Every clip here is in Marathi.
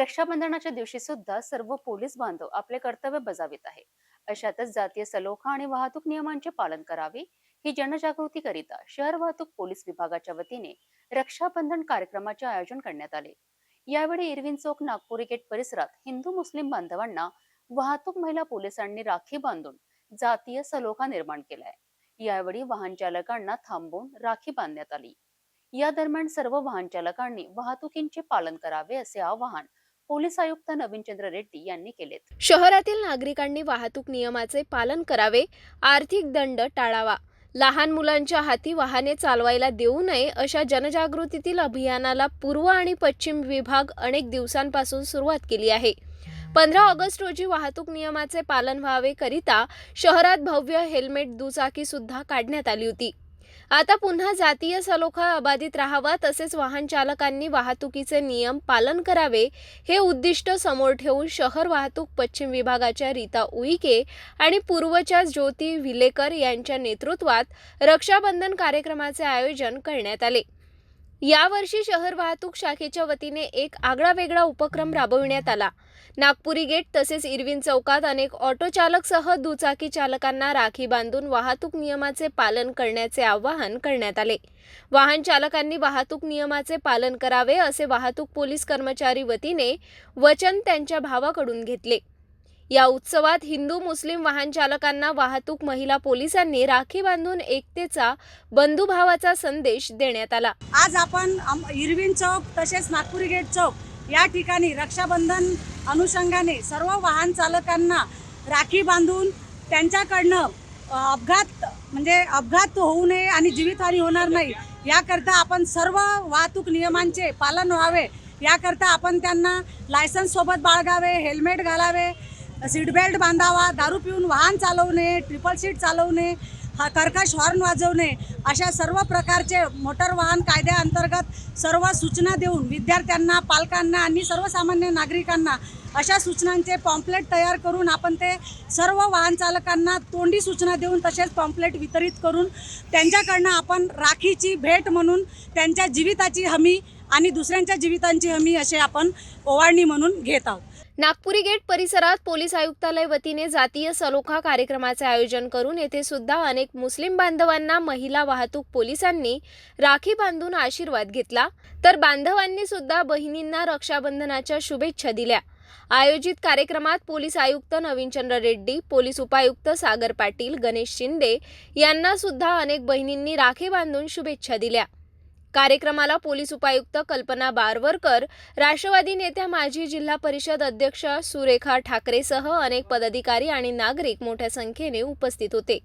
रक्षाबंधनाच्या दिवशी सुद्धा सर्व पोलीस बांधव आपले कर्तव्य बजावित आहे अशातच जातीय सलोखा आणि वाहतूक नियमांचे पालन करावे ही जनजागृती करिता शहर वाहतूक पोलीस विभागाच्या वतीने रक्षाबंधन कार्यक्रमाचे आयोजन करण्यात आले. यावेळी इरविन चौक नागपुरी गेट परिसरात हिंदू मुस्लिम बांधवांना वाहतूक महिला पोलिसांनी राखी बांधून जातीय सलोखा निर्माण केलाय. यावेळी वाहन चालकांना थांबवून राखी बांधण्यात आली. या दरम्यान सर्व वाहन चालकांनी वाहतुकींचे पालन करावे असे आवाहन पोलीस आयुक्त नवीनचंद्र रेड्डी यांनी केलेत. शहरातील नागरिकांनी वाहतूक नियमाचे पालन करावे आर्थिक दंड टाळावा लहान मुलांच्या हाती वाहने चालवायला देऊ नये अशा जनजागृतीतील अभियानाला पूर्व आणि पश्चिम विभाग अनेक दिवसांपासून सुरुवात केली आहे. पंधरा ऑगस्ट रोजी वाहतूक नियमाचे पालन व्हावे करिता शहरात भव्य हेल्मेट दुचाकी सुद्धा काढण्यात आली होती. आता पुन्हा जातीय सलोखा अबाधित राहावा तसेच वाहन चालकांनी वाहतुकीचे नियम पालन करावे हे उद्दिष्ट समोर ठेवून शहर वाहतूक पश्चिम विभागाच्या रीता उईके आणि पूर्वच्या ज्योती विलेकर यांच्या नेतृत्वात रक्षाबंधन कार्यक्रमाचे आयोजन करण्यात आले. यावर्षी शहर वाहतूक शाखेच्या वतीने एक आगळा वेगळा उपक्रम राबविण्यात आला. नागपुरी गेट तसेच इरविन चौकात अनेक ऑटो चालकसह दुचाकी चालकांना राखी बांधून वाहतूक नियमाचे पालन करण्याचे आवाहन करण्यात आले. वाहन चालकांनी वाहतूक नियमाचे पालन करावे असे वाहतूक पोलीस कर्मचारी वतीने वचन त्यांच्या भावाकडून घेतले. या उत्सवात हिंदू मुस्लिम वाहन चालकांना वाहतूक महिला पोलिसांनी राखी बांधून एकतेचा बंधुभावाचा संदेश देण्यात आला. आज आपण इरविन चौक तसेच नागपुरी गेट चौक या ठिकाणी रक्षाबंधन अनुषंगाने सर्व वाहन चालकांना राखी बांधून त्यांच्याकडनं अपघात म्हणजे अपघात होऊ नये आणि जीवितहानी होणार नाही याकरता आपण सर्व वाहतूक नियमांचे पालन व्हावे. याकरता आपण त्यांना लायसन्ससोबत बाळगावे हेल्मेट घालावे सीट बेल्ट बांधावा दारू पिऊन वाहन चालवणे ट्रिपल सीट चालवणे हा कर्कश हॉर्न वाजवणे अशा सर्व प्रकारचे मोटर वाहन कायद्याअंतर्गत सर्व सूचना देऊन विद्यार्थ्यांना पालकांना आणि सर्वसामान्य नागरिकांना अशा सूचनांचे पॉम्पलेट तयार करून आपण ते सर्व वाहन चालकांना तोंडी सूचना देऊन तसेच पॉम्पलेट वितरित करून त्यांच्याकडनं आपण राखीची भेट म्हणून त्यांच्या जीविताची हमी आणि दुसऱ्यांच्या जीवितांची हमी असे आपण ओवाळणी म्हणून घेत आहोत. नागपुरी गेट परिसरात पोलीस आयुक्तालय वतीने जातीय सलोखा कार्यक्रमाचे आयोजन करून येथे सुद्धा अनेक मुस्लिम बांधवांना महिला वाहतूक पोलिसांनी राखी बांधून आशीर्वाद घेतला. तर बांधवांनी सुद्धा बहिणींना रक्षाबंधनाच्या शुभेच्छा दिल्या. आयोजित कार्यक्रमात पोलीस आयुक्त नवीनचंद्र रेड्डी पोलीस उपायुक्त सागर पाटील गणेश शिंदे यांना सुद्धा अनेक बहिणींनी राखी बांधून शुभेच्छा दिल्या. कार्यक्रमाला पोलीस उपायुक्त कल्पना बारवरकर राष्ट्रवादी नेत्या माजी जिल्हा परिषद अध्यक्ष सुरेखा ठाकरेसह अनेक पदाधिकारी आणि नागरिक मोठ्या संख्येने उपस्थित होते.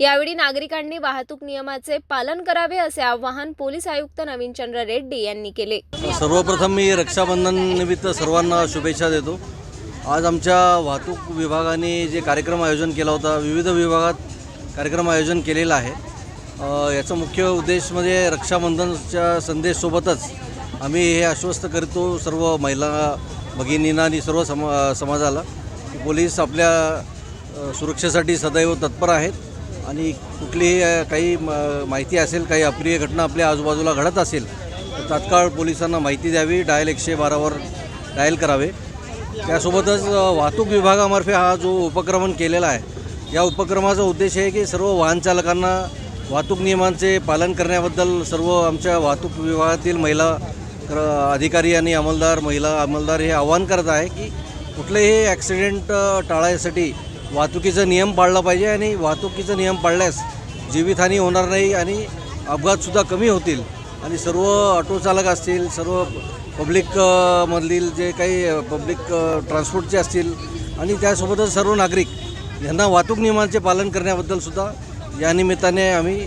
यावेळी नागरिकांनी वाहतूक नियमाचे पालन करावे असे आवाहन पोलीस आयुक्त नवीनचंद्र रेड्डी यांनी केले. सर्वप्रथम मी रक्षाबंधन निमित्त सर्वांना शुभेच्छा देतो. आज आमच्या वाहतूक विभागाने जे कार्यक्रम आयोजन केला होता विविध विभागात कार्यक्रम आयोजन केलेला आहे. याचा मुख्य उद्देश म्हणजे रक्षाबंधनच्या संदेशसोबतच आम्ही हे आश्वस्त करतो सर्व महिला भगिनींना आणि सर्व समा समाजाला की पोलीस आपल्या सुरक्षेसाठी सदैव तत्पर आहेत आणि कुठलीही काही म- माहिती असेल काही अप्रिय घटना आपल्या आजूबाजूला घडत असेल तर तात्काळ पोलिसांना माहिती द्यावी डायल एकशे बारावर डायल करावे. त्यासोबतच वाहतूक विभागामार्फे हा जो उपक्रमण केलेला आहे या उपक्रमाचा उद्देश आहे की सर्व वाहनचालकांना वाहतूक नियमांचे पालन करण्याबद्दल सर्व आमच्या वाहतूक विभागातील महिला अधिकारी आणि अंमलदार महिला अंमलदार हे आवाहन करत आहे की कुठलेही ॲक्सिडेंट टाळायसाठी वाहतुकीचा नियम पाळला पाहिजे आणि वाहतुकीचा नियम पाळल्यास जीवितहानी होणार नाही आणि अपघातसुद्धा कमी होतील. आणि सर्व ऑटो चालक असतील सर्व पब्लिक मधील जे काही पब्लिक ट्रान्सपोर्टचे असतील आणि त्यासोबतच सर्व नागरिक यांना वाहतूक नियमांचे पालन करण्याबद्दल सुद्धा या निमित्ताने आम्ही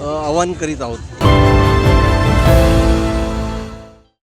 आवाहन करीत आहोत.